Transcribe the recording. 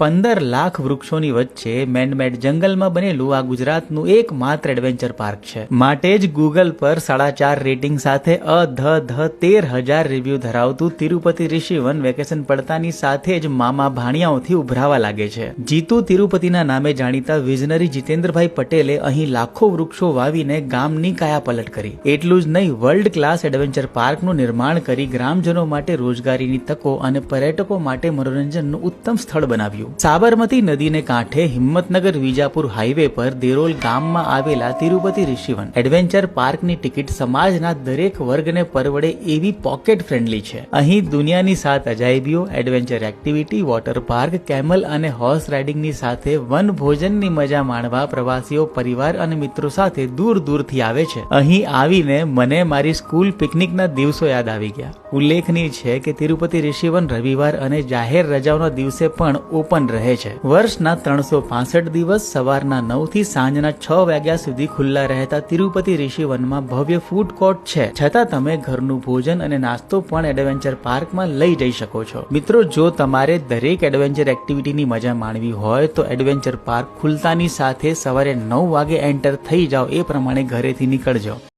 પંદર લાખ વૃક્ષોની વચ્ચે મેનમેડ જંગલમાં બનેલું આ ગુજરાતનું એકમાત્ર એડવેન્ચર પાર્ક છે. માટે જ ગૂગલ પર સાડા ચાર રેટિંગ સાથે અ ધ ધ તેર હજાર રિવ્યુ ધરાવતું તિરુપતિ ઋષિવન વેકેશન પડતાની સાથે જ મામા ભાણિયાઓથી ઉભરાવા લાગે છે. જીતુ તિરુપતિના નામે જાણીતા વિઝનરી જીતેન્દ્રભાઈ પટેલે અહીં લાખો વૃક્ષો વાવીને ગામની કાયાપલટ કરી. એટલું જ નહીં વર્લ્ડ ક્લાસ એડવેન્ચર પાર્કનું નિર્માણ કરી ગ્રામજનો માટે રોજગારીની તકો અને પર્યટકો માટે મનોરંજનનું ઉત્તમ સ્થળ બનાવ્યું. સાબરમતી નદીને કાંઠે હિંમતનગર વિજાપુર હાઈવે પર દેરોલ ગામમાં આવેલા તિરુપતિ ઋષિવન એડવેન્ચર પાર્કની ટિકિટ સમાજના દરેક વર્ગને પરવડે એવી પોકેટ ફ્રેન્ડલી છે. અહીં દુનિયાની સાત અજાયબીઓ, adventure activity, water park, camel અને હોર્સ રાઇડિંગની સાથે વન ભોજનની મજા માણવા પ્રવાસીઓ, પરિવાર અને મિત્રો સાથે દૂર દૂરથી આવે છે. અહીં આવીને મને મારી સ્કૂલ પિકનિકના દિવસો યાદ આવી ગયા. ઉલ્લેખનીય છે કે તિરુપતિ ઋષિવન રવિવાર અને જાહેર રજાઓના દિવસે પણ ઓપન રહે છે. વર્ષના ત્રણસો પાસઠ દિવસ સવારના નવથી સાંજના છ વાગ્યા સુધી ખુલ્લા રહેતા તિરુપતિ ઋષિવનમાં ભવ્ય ફૂડ કોર્ટ છે. છતાં તમે ઘરનું ભોજન અને નાસ્તો પણ એડવેન્ચર પાર્કમાં લઈ જઈ શકો છો. મિત્રો, જો તમારે દરેક એડવેન્ચર એક્ટિવિટીની મજા માણવી હોય, તો એડવેન્ચર પાર્ક ખુલતાની સાથે સવારે નવ વાગે એન્ટર થઈ જાઓ. એ પ્રમાણે ઘરેથી નીકળજો.